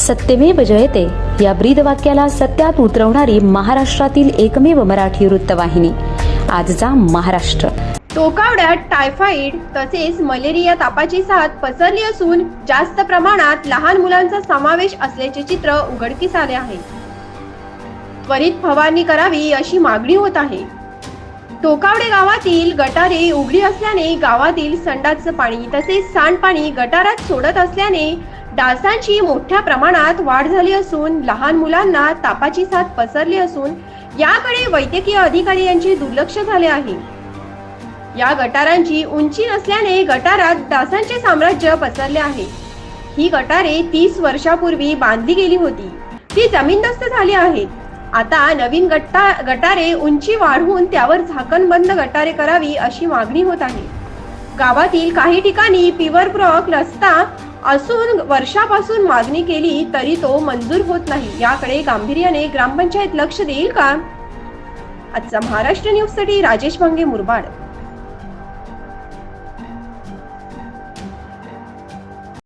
सत्यमेव जयते. या ब्रीद वाक्याला सत्यात उतरवणारी महाराष्ट्रातील एकमेव मराठी वृत्तवाहिनी. आजचा महाराष्ट्र. टोकावड्यात टायफाईड तसेच मलेरिया तापाची साथ पसरली असून जास्त प्रमाणात लहान मुलांचा समावेश असल्याचे चित्र उघडकीस आले आहे. त्वरित फवारणी करावी अशी मागणी होत आहे. टोकावडे गावातील गटारे उघडी असल्याने गावातील संडाचं पाणी तसेच सांडपाणी गटारात सोडत असल्याने डासांची मोठ्या प्रमाणात वाढ झाली असून लहान मुलांना तापाची साथ पसरली असून याकडे वैद्यकीय अधिकारी यांचे दुर्लक्ष झाले आहे. या गटारांची उंची नसल्याने गटारात डासांचे साम्राज्य पसरले आहे. ही गटारे तीस वर्षापूर्वी बांधली गेली होती. ती जमीनदस्त झाली आहेत आता नवीन गट्टा गटारे उंची वाढवून त्यावर झाकणबंद गटारे करावी अशी मागणी होत आहे. गावातील काही ठिकाणी पिवर ब्रॉक रस्ता असून वर्षापासून मागणी केली तरी तो मंजूर होत नाही. याकडे गांभीर्याने ग्रामपंचायत लक्ष देईल का? आजचा महाराष्ट्र न्यूजसाठी राजेश भांगे मुरबाड.